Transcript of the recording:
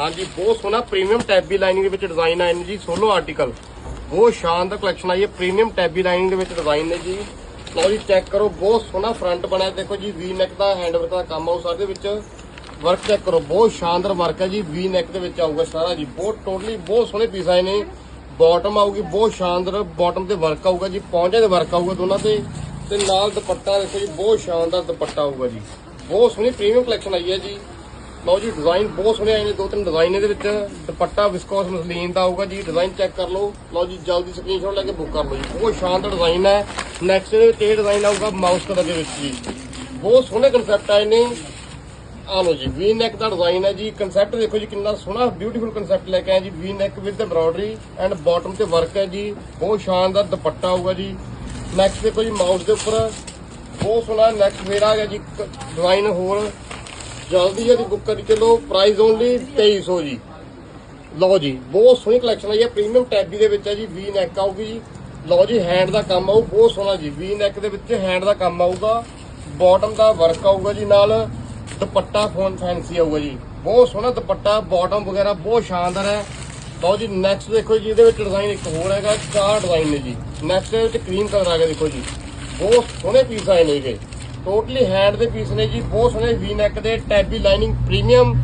ਹਾਂਜੀ, ਬਹੁਤ ਸੋਹਣਾ ਪ੍ਰੀਮੀਅਮ ਟੈਬੀ ਲਾਈਨਿੰਗ ਦੇ ਵਿੱਚ ਡਿਜ਼ਾਈਨ ਆਏ ਨੇ ਜੀ ਸੋਲੋ ਆਰਟੀਕਲ ਬਹੁਤ ਸ਼ਾਨਦਾਰ ਕਲੈਕਸ਼ਨ ਆਈ ਹੈ ਪ੍ਰੀਮੀਅਮ ਟੈਬੀ ਲਾਈਨਿੰਗ ਦੇ ਵਿੱਚ ਡਿਜ਼ਾਈਨ ਨੇ ਜੀ। ਲਓ ਜੀ ਚੈੱਕ ਕਰੋ, ਬਹੁਤ ਸੋਹਣਾ ਫਰੰਟ ਬਣਿਆ। ਦੇਖੋ ਜੀ ਵੀ ਨੈਕ ਦਾ ਹੈਂਡ ਵਰਕ ਦਾ ਕੰਮ ਆਉ ਸਾਰੇ ਵਿੱਚ। ਵਰਕ ਚੈੱਕ ਕਰੋ, ਬਹੁਤ ਸ਼ਾਨਦਾਰ ਵਰਕ ਹੈ ਜੀ ਵੀ ਨੈਕ ਦੇ ਵਿੱਚ ਆਊਗਾ ਸਾਰਾ ਜੀ। ਬਹੁਤ ਟੋਟਲੀ ਬਹੁਤ ਸੋਹਣੇ ਪੀਸ ਆਏ ਨੇ ਬਾਟਮ ਆਊਗੀ, ਬਹੁਤ ਸ਼ਾਨਦਾਰ ਬਾਟਮ ਤੇ ਵਰਕ ਆਊਗਾ ਜੀ ਪੌਂਚੇ ਤੇ ਵਰਕ ਆਊਗਾ ਦੋਨਾਂ ਤੇ। ਤੇ ਨਾਲ ਦੁਪੱਟਾ, ਦੇਖੋ ਜੀ, ਬਹੁਤ ਸ਼ਾਨਦਾਰ ਦੁਪੱਟਾ ਆਊਗਾ ਜੀ। ਬਹੁਤ ਸੋਹਣੀ ਪ੍ਰੀਮੀਅਮ ਕਲੈਕਸ਼ਨ ਆਈ ਹੈ ਜੀ। ਲਓ ਜੀ ਡਿਜ਼ਾਈਨ ਬਹੁਤ ਸੋਹਣੇ ਆਏ ਨੇ, ਦੋ ਤਿੰਨ ਡਿਜ਼ਾਈਨ ਇਹਦੇ ਵਿੱਚ। ਦੁਪੱਟਾ ਵਿਸਕੋਸ ਮਸਲੀਨ ਦਾ ਆਊਗਾ ਜੀ ਡਿਜ਼ਾਈਨ ਚੈੱਕ ਕਰ ਲਓ। ਲਓ ਜੀ, ਜਲਦੀ ਸਕਰੀਨਸ਼ਾਟ ਲੈ ਕੇ ਬੁੱਕ ਕਰ ਲਓ ਜੀ। ਬਹੁਤ ਸ਼ਾਨਦਾਰ ਡਿਜ਼ਾਈਨ ਹੈ। ਨੈਕਸਟ ਦੇ ਵਿੱਚ ਇਹ ਡਿਜ਼ਾਈਨ ਆਊਗਾ ਮਾਊਸ ਕਲਰ ਦੇ ਵਿੱਚ ਜੀ। ਬਹੁਤ ਸੋਹਣੇ ਕਨਸੈਪਟ ਆਏ ਨੇ। ਆ ਲਓ ਜੀ ਵੀ ਨੈਕ ਦਾ ਡਿਜ਼ਾਈਨ ਹੈ ਜੀ। ਕਨਸੈਪਟ ਦੇਖੋ ਜੀ, ਕਿੰਨਾ ਸੋਹਣਾ ਬਿਊਟੀਫੁਲ ਕਨਸੈਪਟ ਲੈ ਕੇ ਆਏ ਜੀ। V neck with embroidery and bottom ਤੇ ਵਰਕ ਹੈ ਜੀ। ਬਹੁਤ ਸ਼ਾਨਦਾਰ ਦੁਪੱਟਾ ਆਊਗਾ ਜੀ। ਨੈਕਸਟ ਦੇਖੋ ਜੀ ਮਾਊਸ ਦੇ ਉੱਪਰ। ਬਹੁਤ ਸੋਹਣਾ ਨੈਕਸਟ ਫੇਰ ਆ ਗਿਆ ਜੀ ਡਿਜ਼ਾਈਨ ਹੋਰ। ਜਲਦੀ ਜਲਦੀ ਬੁੱਕ ਕਰੀ ਚਲੋ ਪ੍ਰਾਈਸ ਓਨਲੀ 2300 ਜੀ। ਲਓ ਜੀ, ਬਹੁਤ ਸੋਹਣੀ ਕਲੈਕਸ਼ਨ ਆਈ ਹੈ ਪ੍ਰੀਮੀਅਮ ਟੈਬੀ ਦੇ ਵਿੱਚ ਹੈ ਜੀ ਵੀ ਨੈਕ ਆਊਗੀ ਜੀ। ਲਓ ਜੀ ਹੈਂਡ ਦਾ ਕੰਮ ਆਊ, ਬਹੁਤ ਸੋਹਣਾ ਜੀ। ਵੀ ਨੈਕ ਦੇ ਵਿੱਚ ਹੈਂਡ ਦਾ ਕੰਮ ਆਊਗਾ ਬਾਟਮ ਦਾ ਵਰਕ ਆਊਗਾ ਜੀ ਨਾਲ, ਦੁਪੱਟਾ ਫੋਨ ਫੈਂਸੀ ਆਊਗਾ ਜੀ। ਬਹੁਤ ਸੋਹਣਾ ਦੁਪੱਟਾ ਬਾਟਮ ਵਗੈਰਾ ਬਹੁਤ ਸ਼ਾਨਦਾਰ ਹੈ। ਲਓ ਜੀ ਨੈਕਸਟ ਦੇਖੋ ਜੀ, ਇਹਦੇ ਵਿੱਚ ਡਿਜ਼ਾਈਨ ਇੱਕ ਹੋਰ ਹੈਗਾ, ਚਾਰ ਡਿਜ਼ਾਈਨ ਨੇ ਜੀ। ਨੈਕਸਟ ਦੇ ਵਿੱਚ ਕਰੀਮ ਕਲਰ ਆ ਗਿਆ, ਦੇਖੋ ਜੀ। ਬਹੁਤ ਸੋਹਣੇ ਪੀਸ ਆਏ ਨੇ ਨੇਗੇ ਟੋਟਲੀ ਹੈਂਡ ਦੇ ਪੀਸ ਨੇ ਜੀ ਬਹੁਤ ਸੋਹਣੇ ਵੀ ਨੈਕ ਦੇ ਟੈਬੀ ਲਾਈਨਿੰਗ ਪ੍ਰੀਮੀਅਮ